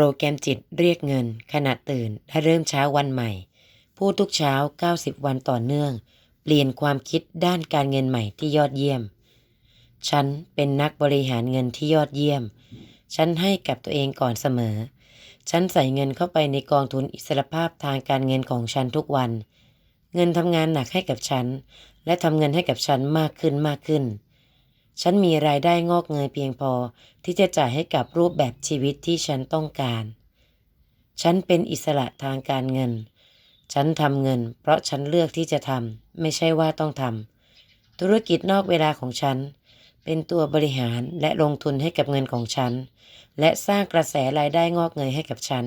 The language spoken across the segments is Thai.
โปรแกรมจิตเรียกเงิน ขณะตื่นและเริ่มเช้าวันใหม่ พูดทุกเช้า 90 วันต่อเนื่อง เปลี่ยนความคิดด้านการเงินใหม่ที่ยอดเยี่ยม ฉันเป็นนักบริหารเงินที่ยอดเยี่ยม ฉันให้กับตัวเองก่อนเสมอ ฉันใส่เงินเข้าไปในกองทุนอิสรภาพทางการเงินของฉันทุกวัน เงินทำงานหนักให้กับฉัน และทำเงินให้กับฉันมากขึ้นมากขึ้น ฉันมีรายได้งอกเงยเพียงพอที่จะจ่ายให้กับรูปแบบชีวิตที่ฉันต้องการ ฉันเป็นอิสระทางการเงิน ฉันทำเงิน เพราะฉันเลือกที่จะทำไม่ใช่ว่าต้องทำธุรกิจนอกเวลาของฉัน เป็นตัวบริหารและลงทุนให้กับเงินของฉัน และสร้างกระแสรายได้งอกเงยให้กับฉัน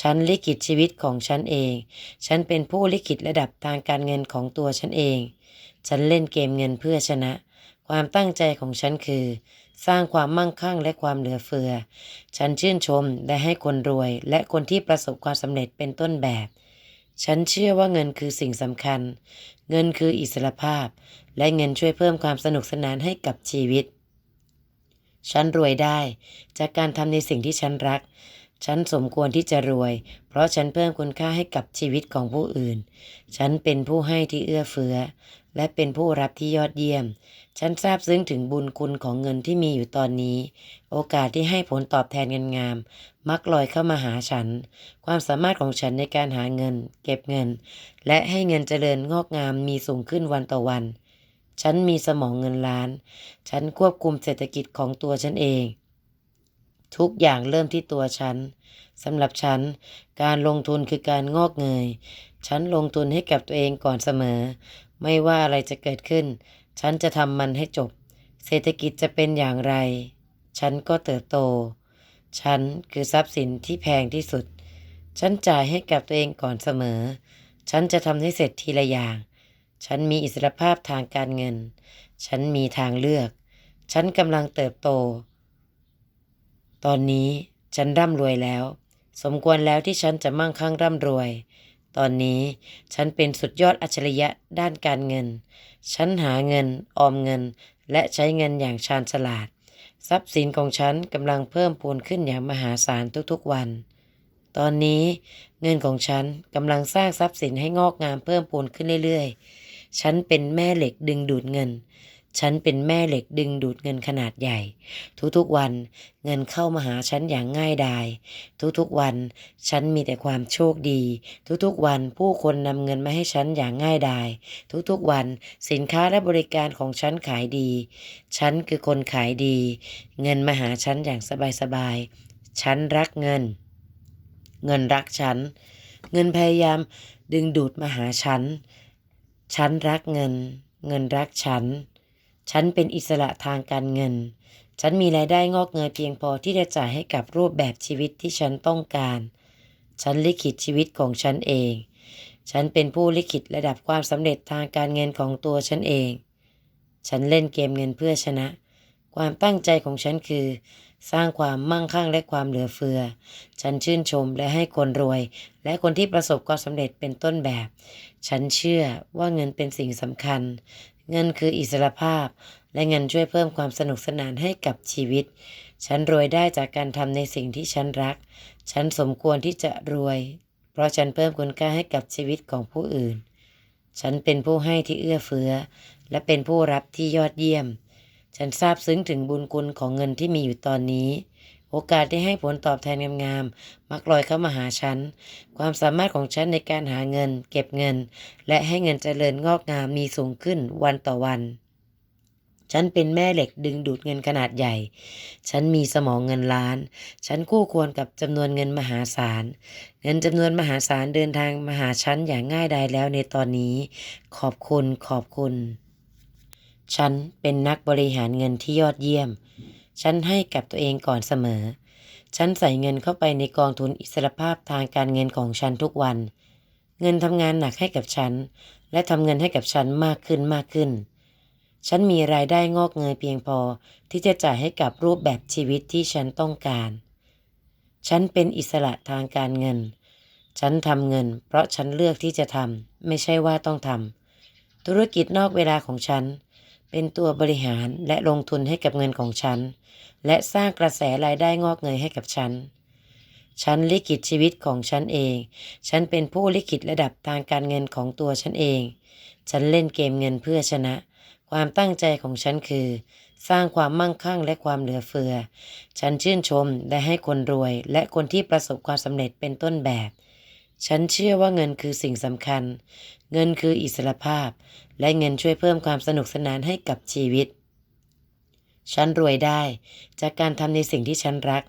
ฉันลิขิตชีวิตของฉันเอง ฉันเป็นผู้ลิขิตระดับทางการเงินของตัวฉันเอง ฉันเล่นเกมเงินเพื่อชนะ ความตั้งใจของฉันคือ สร้างความมั่งคั่งและความเหลือเฟือ ฉันชื่นชมและให้คนรวย และคนที่ประสบความสำเร็จเป็นต้นแบบ ฉันเชื่อว่าเงินคือสิ่งสำคัญ เงินคืออิสรภาพ และเงินช่วยเพิ่มความสนุกสนานให้กับชีวิต ฉันรวยได้ จากการทำในสิ่งที่ฉันรัก ฉันสมควรที่จะรวย เพราะฉันเพิ่มคุณค่าให้กับชีวิตของผู้อื่น ฉันเป็นผู้ให้ที่เอื้อเฟื้อ และเป็นผู้รับที่ยอดเยี่ยม ฉันซาบซึ้งถึงบุญคุณของเงินที่มีอยู่ตอนนี้ โอกาสที่ให้ผลตอบแทนเงินงาม มักลอยเข้ามาหาฉัน ความสามารถของฉันในการหาเงิน เก็บเงิน และให้เงินเจริญงอกงามมีสูงขึ้นวันต่อวัน ฉันมีสมองเงินล้าน ฉันควบคุมเศรษฐกิจของตัวฉันเอง ทุกอย่างเริ่มที่ตัวฉันสำหรับฉัน การลงทุนคือการงอกเงย ฉันลงทุนให้กับตัวเองก่อนเสมอ ไม่ว่าอะไรจะเกิดขึ้น ฉันจะทำมันให้จบ เศรษฐกิจจะเป็นอย่างไร ฉันก็เติบโต ฉันคือทรัพย์สินที่แพงที่สุด ฉันจ่ายให้กับตัวเองก่อนเสมอ ฉันจะทำให้เสร็จทีละอย่าง ฉันมีอิสรภาพทางการเงิน ฉันมีทางเลือก ฉันกำลังเติบโต ตอนนี้ฉันร่ำรวยแล้ว สมควรแล้วที่ฉันจะมั่งคั่งร่ำรวย ตอนนี้ฉันเป็นสุดยอดอัจฉริยะด้านการเงิน ฉันหาเงิน ออมเงิน และใช้เงินอย่างชาญฉลาด ทรัพย์สินของฉันกำลังเพิ่มพูนขึ้นอย่างมหาศาลทุกๆวัน ตอนนี้เงินของฉันกำลังสร้างทรัพย์สินให้งอกงามเพิ่มพูนขึ้นเรื่อยๆ ฉันเป็นแม่เหล็กดึงดูดเงิน ฉันเป็นแม่เหล็กดึงดูดเงินขนาดใหญ่ ทุกๆวันเงินเข้ามาหาฉันอย่างง่ายดาย ทุกๆวัน ฉันมีแต่ความโชคดี ทุกๆวันผู้คนนำเงินมาให้ฉันอย่างง่ายดาย ทุกๆวันสินค้าและบริการของฉันขายดี ฉันคือคนขายดี เงินมาหาฉันอย่างสบายๆ ฉันรักเงิน เงินรักฉัน เงินพยายามดึงดูดมาหาฉัน ฉันรักเงิน เงินรักฉัน ฉันเป็นอิสระทางการเงิน ฉันมีรายได้งอกเงยเพียงพอที่จะจ่ายให้กับรูปแบบชีวิตที่ฉันต้องการ ฉันลิขิตชีวิตของฉันเอง ฉันเป็นผู้ลิขิตระดับความสำเร็จทางการเงินของตัวฉันเอง ฉันเล่นเกมเงินเพื่อชนะ ความตั้งใจของฉันคือ สร้างความมั่งคั่งและความเหลือเฟือ ฉันชื่นชมและให้คนรวย และคนที่ประสบความสำเร็จเป็นต้นแบบ ฉันเชื่อว่าเงินเป็นสิ่งสำคัญ เงินคืออิสรภาพ และเงินช่วยเพิ่มความสนุกสนานให้กับชีวิต ฉันรวยได้จากการทำในสิ่งที่ฉันรัก ฉันสมควรที่จะรวย เพราะฉันเพิ่มคุณค่าให้กับชีวิตของผู้อื่น ฉันเป็นผู้ให้ที่เอื้อเฟื้อ และเป็นผู้รับที่ยอดเยี่ยม ฉันซาบซึ้งถึงบุญคุณของเงินที่มีอยู่ตอนนี้ โอกาสที่ให้ผลตอบแทนงามๆมักลอยเข้ามาหาฉัน ความสามารถของฉันในการหาเงิน เก็บเงิน และให้เงินเจริญงอกงามมีสูงขึ้นวันต่อวัน ฉันเป็นแม่เหล็กดึงดูดเงินขนาดใหญ่ ฉันมีสมองเงินล้าน ฉันคู่ควรกับจำนวนเงินมหาศาล เงินจำนวนมหาศาลเดินทางมาหาฉันอย่างง่ายดายแล้วในตอนนี้ ขอบคุณขอบคุณ ฉันเป็นนักบริหารเงินที่ยอดเยี่ยม ฉันให้กับตัวเองก่อนเสมอ ฉันใส่เงินเข้าไปในกองทุนอิสรภาพทางการเงินของฉันทุกวัน เงินทำงานหนักให้กับฉัน และทำเงินให้กับฉันมากขึ้นมากขึ้น ฉันมีรายได้งอกเงยเพียงพอที่จะจ่ายให้กับรูปแบบชีวิตที่ฉันต้องการ ฉันเป็นอิสระทางการเงิน ฉันทำเงิน เพราะฉันเลือกที่จะทำไม่ใช่ว่าต้องทำธุรกิจนอกเวลาของฉัน เป็นตัวบริหารและลงทุนให้กับเงินของฉัน และสร้างกระแสรายได้งอกเงยให้กับฉัน ฉันลิขิตชีวิตของฉันเอง ฉันเป็นผู้ลิขิตระดับทางการเงินของตัวฉันเอง ฉันเล่นเกมเงินเพื่อชนะ ความตั้งใจของฉันคือ สร้างความมั่งคั่งและความเหลือเฟือ ฉันชื่นชมและให้คนรวยและคนที่ประสบความสำเร็จเป็นต้นแบบ ฉันเชื่อว่าเงินคือสิ่งสำคัญ เงินคืออิสรภาพ และเงินช่วยเพิ่มความสนุกสนานให้กับชีวิต ฉันรวยได้ จากการทำในสิ่งที่ฉันรัก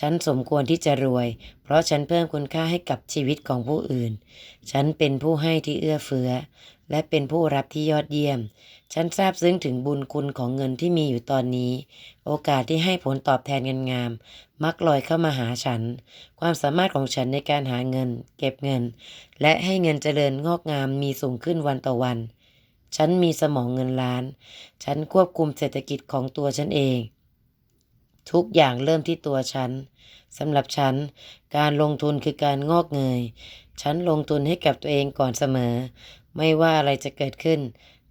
ฉันสมควรที่จะรวย เพราะฉันเพิ่มคุณค่าให้กับชีวิตของผู้อื่น ฉันเป็นผู้ให้ที่เอื้อเฟื้อ และเป็นผู้รับที่ยอดเยี่ยม ฉันซาบซึ้งถึงบุญคุณของเงินที่มีอยู่ตอนนี้ โอกาสที่ให้ผลตอบแทนเงินงามมักลอยเข้ามาหาฉัน ความสามารถของฉันในการหาเงิน เก็บเงิน และให้เงินเจริญงอกงามมีสูงขึ้นวันต่อวัน ฉันมีสมองเงินล้าน ฉันควบคุมเศรษฐกิจของตัวฉันเอง ทุกอย่างเริ่มที่ตัวฉันสำหรับฉัน การลงทุนคือการงอกเงย ฉันลงทุนให้กับตัวเองก่อนเสมอ ไม่ว่าอะไรจะเกิดขึ้น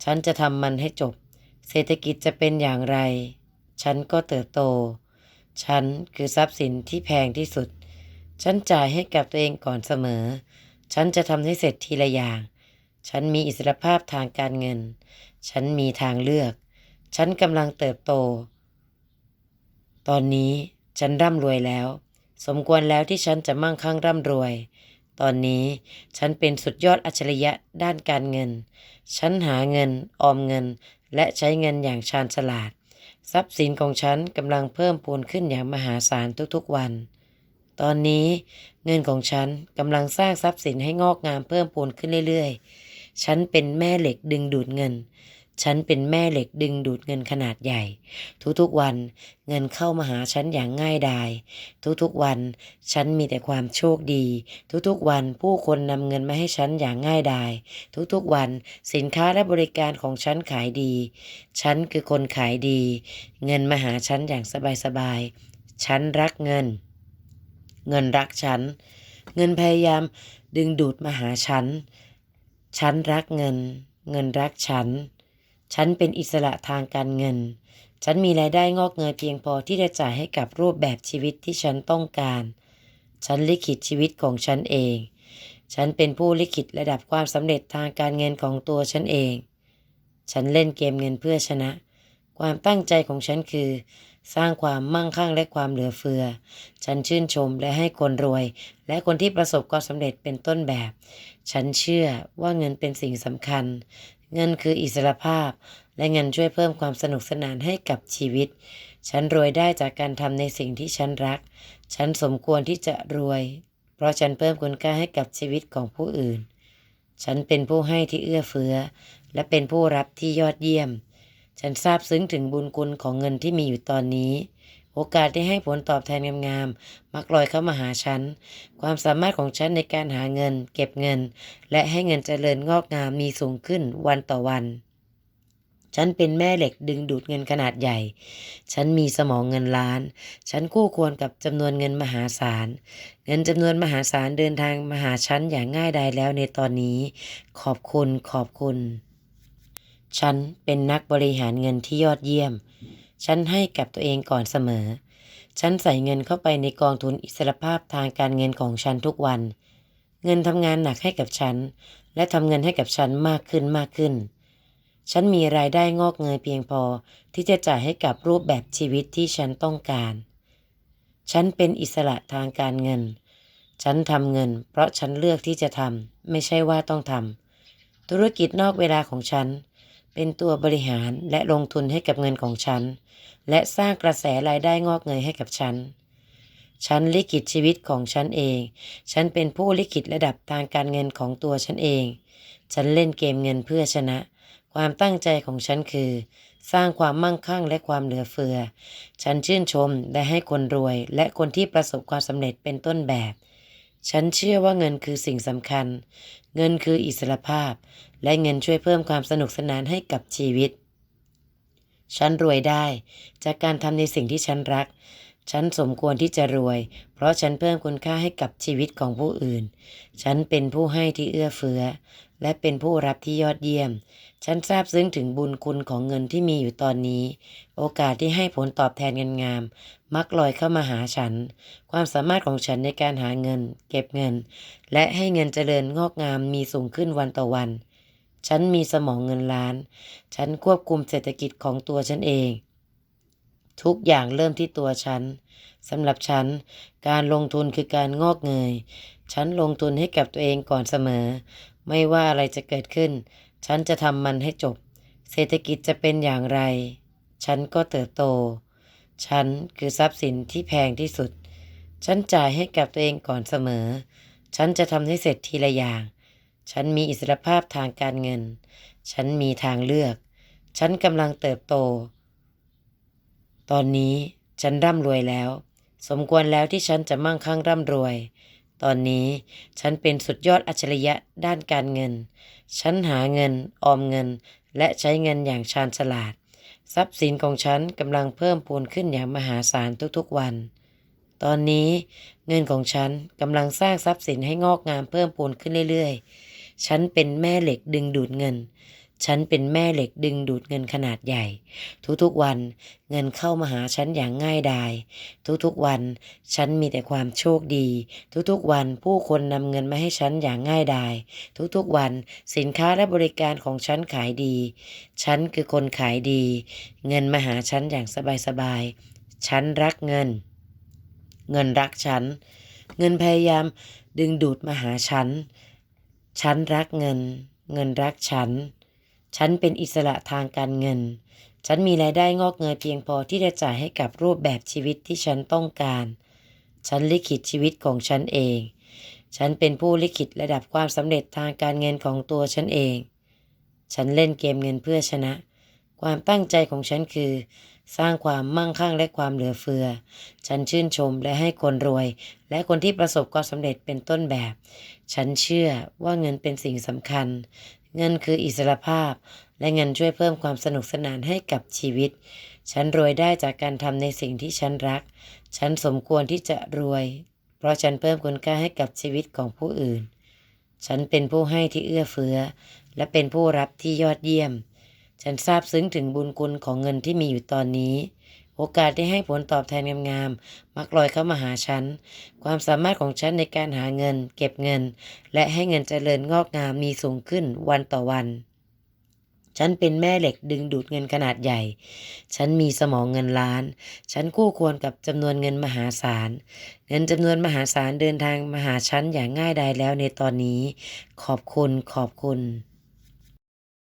ฉันจะทำมันให้จบ เศรษฐกิจจะเป็นอย่างไร ฉันก็เติบโต ฉันคือทรัพย์สินที่แพงที่สุด ฉันจ่ายให้กับตัวเองก่อนเสมอ ฉันจะทำให้เสร็จทีละอย่าง ฉันมีอิสรภาพทางการเงิน ฉันมีทางเลือก ฉันกำลังเติบโต ตอนนี้ฉันร่ำรวยแล้ว สมควรแล้วที่ฉันจะมั่งคั่งร่ำรวย ตอนนี้ฉันเป็นสุดยอดอัจฉริยะด้านการเงิน ฉันหาเงิน ออมเงิน และใช้เงินอย่างชาญฉลาด ทรัพย์สินของฉันกำลังเพิ่มพูนขึ้นอย่างมหาศาลทุกๆวัน ตอนนี้เงินของฉันกำลังสร้างทรัพย์สินให้งอกงามเพิ่มพูนขึ้นเรื่อยๆ ฉันเป็นแม่เหล็กดึงดูดเงิน ฉันเป็นแม่เหล็กดึงดูดเงินขนาดใหญ่ ทุกๆวันเงินเข้ามาหาฉันอย่างง่ายดาย ทุกๆวันฉันมีแต่ความโชคดี ทุกๆวันผู้คนนำเงินมาให้ฉันอย่างง่ายดาย ทุกๆวันสินค้าและบริการของฉันขายดี ฉันคือคนขายดี เงินมาหาฉันอย่างสบายๆ ฉันรักเงิน เงินรักฉัน เงินพยายามดึงดูดมาหาฉัน ฉันรักเงิน เงินรักฉัน ฉันเป็นอิสระทางการเงิน ฉันมีรายได้งอกเงยเพียงพอที่จะจ่ายให้กับรูปแบบชีวิตที่ฉันต้องการ ฉันลิขิตชีวิตของฉันเอง ฉันเป็นผู้ลิขิตระดับความสำเร็จทางการเงินของตัวฉันเอง ฉันเล่นเกมเงินเพื่อชนะ ความตั้งใจของฉันคือ สร้างความมั่งคั่งและความเหลือเฟือ ฉันชื่นชมและให้คนรวย และคนที่ประสบความสำเร็จเป็นต้นแบบ ฉันเชื่อว่าเงินเป็นสิ่งสำคัญ เงินคืออิสรภาพ และเงินช่วยเพิ่มความสนุกสนานให้กับชีวิต ฉันรวยได้จากการทำในสิ่งที่ฉันรัก ฉันสมควรที่จะรวย เพราะฉันเพิ่มคุณค่าให้กับชีวิตของผู้อื่น ฉันเป็นผู้ให้ที่เอื้อเฟื้อ และเป็นผู้รับที่ยอดเยี่ยม ฉันซาบซึ้งถึงบุญคุณของเงินที่มีอยู่ตอนนี้ โอกาสที่ให้ผลตอบแทนงามๆมักลอยเข้ามาหาฉัน ความสามารถของฉันในการหาเงิน เก็บเงิน และให้เงินเจริญงอกงามมีสูงขึ้นวันต่อวันฉันเป็นแม่เหล็กดึงดูดเงินขนาดใหญ่ ฉันมีสมองเงินล้าน ฉันคู่ควรกับจำนวนเงินมหาศาล เงินจำนวนมหาศาลเดินทางมาหาฉันอย่างง่ายดายแล้วในตอนนี้ ขอบคุณขอบคุณ ฉันเป็นนักบริหารเงินที่ยอดเยี่ยม ฉันให้กับตัวเองก่อนเสมอ ฉันใส่เงินเข้าไปในกองทุนอิสรภาพทางการเงินของฉันทุกวัน เงินทำงานหนักให้กับฉัน และทำเงินให้กับฉันมากขึ้นมากขึ้น ฉันมีรายได้งอกเงยเพียงพอที่จะจ่ายให้กับรูปแบบชีวิตที่ฉันต้องการ ฉันเป็นอิสระทางการเงิน ฉันทำเงิน เพราะฉันเลือกที่จะทำไม่ใช่ว่าต้องทำธุรกิจนอกเวลาของฉัน เป็นตัวบริหารและลงทุนให้กับเงินของฉัน และสร้างกระแสรายได้งอกเงยให้กับฉัน ฉันลิขิตชีวิตของฉันเอง ฉันเป็นผู้ลิขิตระดับทางการเงินของตัวฉันเอง ฉันเล่นเกมเงินเพื่อชนะ ความตั้งใจของฉันคือ สร้างความมั่งคั่งและความเหลือเฟือ ฉันชื่นชมและให้คนรวย และคนที่ประสบความสำเร็จเป็นต้นแบบ ฉันเชื่อว่าเงินคือสิ่งสำคัญ เงินคืออิสรภาพ และเงินช่วยเพิ่มความสนุกสนานให้กับชีวิต ฉันรวยได้ จากการทำในสิ่งที่ฉันรัก ฉันสมควรที่จะรวย เพราะฉันเพิ่มคุณค่าให้กับชีวิตของผู้อื่น ฉันเป็นผู้ให้ที่เอื้อเฟื้อ และเป็นผู้รับที่ยอดเยี่ยม ฉันซาบซึ้งถึงบุญคุณของเงินที่มีอยู่ตอนนี้ โอกาสที่ให้ผลตอบแทนเงินงามมักลอยเข้ามาหาฉัน ความสามารถของฉันในการหาเงิน เก็บเงิน และให้เงินเจริญงอกงามมีสูงขึ้นวันต่อวัน ฉันมีสมองเงินล้าน ฉันควบคุมเศรษฐกิจของตัวฉันเอง ทุกอย่างเริ่มที่ตัวฉันสำหรับฉัน การลงทุนคือการงอกเงย ฉันลงทุนให้กับตัวเองก่อนเสมอ ไม่ว่าอะไรจะเกิดขึ้น ฉันจะทำมันให้จบ เศรษฐกิจจะเป็นอย่างไร ฉันก็เติบโต ฉันคือทรัพย์สินที่แพงที่สุด ฉันจ่ายให้กับตัวเองก่อนเสมอ ฉันจะทำให้เสร็จทีละอย่าง ฉันมีอิสรภาพทางการเงิน ฉันมีทางเลือก ฉันกำลังเติบโต ตอนนี้ฉันร่ำรวยแล้ว สมควรแล้วที่ฉันจะมั่งคั่งร่ำรวย ตอนนี้ฉันเป็นสุดยอดอัจฉริยะด้านการเงิน ฉันหาเงิน ออมเงิน และใช้เงินอย่างชาญฉลาด ทรัพย์สินของฉันกำลังเพิ่มพูนขึ้นอย่างมหาศาลทุกๆวัน ตอนนี้เงินของฉันกำลังสร้างทรัพย์สินให้งอกงามเพิ่มพูนขึ้นเรื่อยๆ ฉันเป็นแม่เหล็กดึงดูดเงิน ฉันเป็นแม่เหล็กดึงดูดเงินขนาดใหญ่ ทุกๆวันเงินเข้ามาหาฉันอย่างง่ายดาย ทุกๆวันฉันมีแต่ความโชคดี ทุกๆวันผู้คนนำเงินมาให้ฉันอย่างง่ายดาย ทุกๆวันสินค้าและบริการของฉันขายดี ฉันคือคนขายดี เงินมาหาฉันอย่างสบายๆ ฉันรักเงิน เงินรักฉัน เงินพยายามดึงดูดมาหาฉัน ฉันรักเงิน เงินรักฉัน ฉันเป็นอิสระทางการเงิน ฉันมีรายได้งอกเงยเพียงพอที่จะจ่ายให้กับรูปแบบชีวิตที่ฉันต้องการ ฉันลิขิตชีวิตของฉันเอง ฉันเป็นผู้ลิขิตระดับความสำเร็จทางการเงินของตัวฉันเอง ฉันเล่นเกมเงินเพื่อชนะ ความตั้งใจของฉันคือ สร้างความมั่งคั่งและความเหลือเฟือ ฉันชื่นชมและให้คนรวย และคนที่ประสบความสำเร็จเป็นต้นแบบ ฉันเชื่อว่าเงินเป็นสิ่งสำคัญ เงินคืออิสรภาพ และเงินช่วยเพิ่มความสนุกสนานให้กับชีวิต ฉันรวยได้จากการทำในสิ่งที่ฉันรัก ฉันสมควรที่จะรวย เพราะฉันเพิ่มคุณค่าให้กับชีวิตของผู้อื่น ฉันเป็นผู้ให้ที่เอื้อเฟื้อ และเป็นผู้รับที่ยอดเยี่ยม ฉันซาบซึ้งถึงบุญคุณของเงินที่มีอยู่ตอนนี้ โอกาสที่ให้ผลตอบแทนงามๆมักลอยเข้ามาหาฉัน ความสามารถของฉันในการหาเงิน เก็บเงิน และให้เงินเจริญงอกงามมีสูงขึ้นวันต่อวัน ฉันเป็นแม่เหล็กดึงดูดเงินขนาดใหญ่ ฉันมีสมองเงินล้าน ฉันคู่ควรกับจำนวนเงินมหาศาล เงินจำนวนมหาศาลเดินทางมาหาฉันอย่างง่ายดายแล้วในตอนนี้ ขอบคุณขอบคุณ